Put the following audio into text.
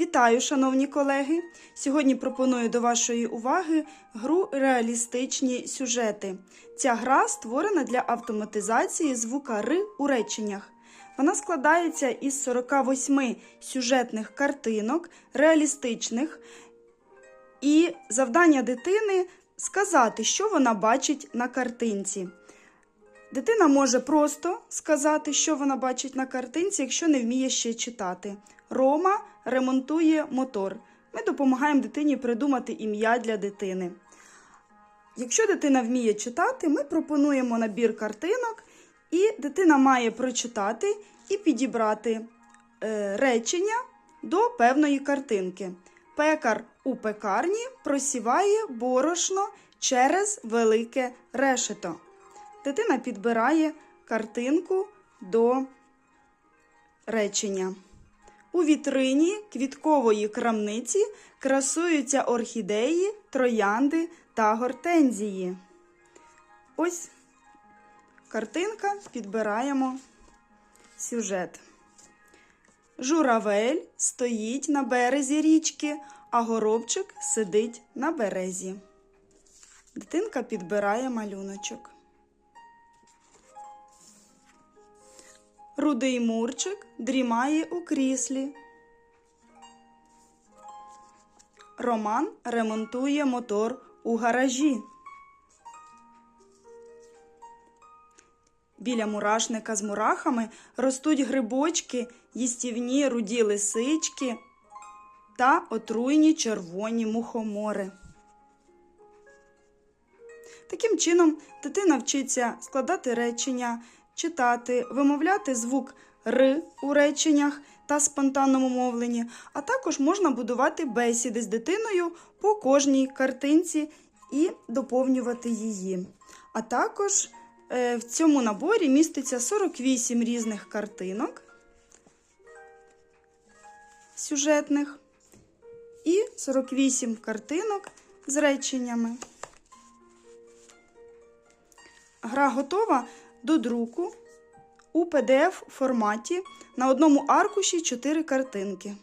Вітаю, шановні колеги! Сьогодні пропоную до вашої уваги гру Реалістичні сюжети. Ця гра створена для автоматизації звука Р у реченнях. Вона складається із 48 сюжетних картинок, реалістичних, і завдання дитини сказати, що вона бачить на картинці. Дитина може просто сказати, що вона бачить на картинці, якщо не вміє ще читати. Рома ремонтує мотор. Ми допомагаємо дитині придумати ім'я для дитини. Якщо дитина вміє читати, ми пропонуємо набір картинок, і дитина має прочитати і підібрати е, речення до певної картинки. Пекар у пекарні просіває борошно через велике решето. Дитина підбирає картинку до речення. У вітрині квіткової крамниці красуються орхідеї, троянди та гортензії. Ось картинка, підбираємо сюжет. Журавель стоїть на березі річки, а горобчик сидить на березі. Дитинка підбирає малюночок. Рудий Мурчик дрімає у кріслі. Роман ремонтує мотор у гаражі. Біля мурашника з мурахами ростуть грибочки, їстівні руді лисички та отруйні червоні мухомори. Таким чином, дитина вчиться складати речення, читати, вимовляти звук Р у реченнях та спонтанному мовленні, а також можна будувати бесіди з дитиною по кожній картинці і доповнювати її. А також е, в цьому наборі міститься 48 різних картинок сюжетних і 48 картинок з реченнями. Гра готова до друку у PDF форматі на одному аркуші 4 картинки.